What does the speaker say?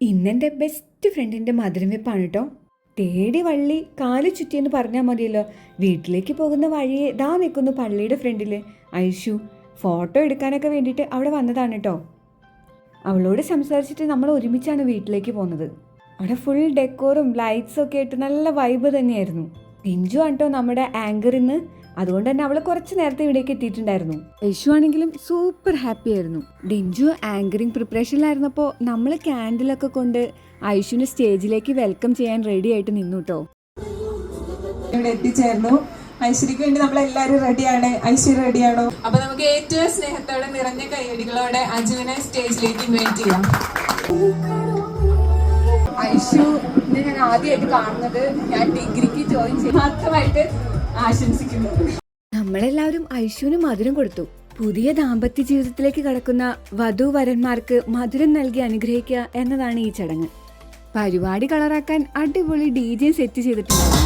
ഇന്നെന്റെ ബെസ്റ്റ് ഫ്രണ്ടിന്റെ മധുരം വെപ്പാണ് കേട്ടോ തേടി വള്ളി കാൽ ചുറ്റിയെന്ന് പറഞ്ഞാൽ മതിയല്ലോ. വീട്ടിലേക്ക് പോകുന്ന വഴിയെ ദാ നിൽക്കുന്നു പള്ളിയുടെ ഫ്രണ്ടിൽ ഐഷു ഫോട്ടോ എടുക്കാനൊക്കെ വേണ്ടിയിട്ട് അവിടെ വന്നതാണ് കേട്ടോ അവളോട് സംസാരിച്ചിട്ട് നമ്മൾ ഒരുമിച്ചാണ് വീട്ടിലേക്ക് പോകുന്നത്. അവിടെ ഫുൾ ഡെക്കോറും ലൈറ്റ്സും ഒക്കെ ആയിട്ട് നല്ല വൈബ് തന്നെയായിരുന്നു. ബിഞ്ചു ആണ് കേട്ടോ നമ്മുടെ ആങ്കറിന്ന് അതുകൊണ്ട് തന്നെ അവൾ കുറച്ച് നേരത്തെ ഇവിടേക്ക് എത്തിയിട്ടുണ്ടായിരുന്നു. യശു ആണെങ്കിലും സൂപ്പർ ഹാപ്പി ആയിരുന്നു. ഡിഞ്ചു ആങ്കറിങ് പ്രിപ്പറേഷനിലായിരുന്നപ്പോൾ നമ്മൾ ക്യാൻഡിലൊക്കെ കൊണ്ട് ഐഷുവിനെ സ്റ്റേജിലേക്ക് വെൽക്കം ചെയ്യാൻ റെഡി ആയിട്ട് നിന്നു കേട്ടോ ഇവിടെ എത്തിച്ചേർന്നു. ഐശ്വര്യക്ക് വേണ്ടി നമ്മൾ എല്ലാവരും റെഡിയാണ് ഐശ്വര്യ റെഡിയാണോ അപ്പൊ നമുക്ക് ഏറ്റവും സ്നേഹത്തോടെ നിറഞ്ഞ കൈയടികളോടെ അജുവിനെ സ്റ്റേജിലേക്ക് ഇൻവൈറ്റ് ചെയ്യാം. ഐഷു ഞാൻ ആദ്യമായിട്ട് കാണുന്നത് ഞാൻ ഡിഗ്രിക്ക് ജോയിൻ ചെയ്ത് മാത്രമായിട്ട് ആശംസിക്കുന്നു. നമ്മളെല്ലാവരും ഐശുവിനും മധുരം കൊടുത്തു. പുതിയ ദാമ്പത്യ ജീവിതത്തിലേക്ക് കടക്കുന്ന വധുവരന്മാർക്ക് മധുരം നൽകി അനുഗ്രഹിക്കുക എന്നതാണ് ഈ ചടങ്ങ്. പരിപാടി കളറാക്കാൻ അടിപൊളി ഡി ജെ സെറ്റ് ചെയ്തിട്ടുണ്ട്.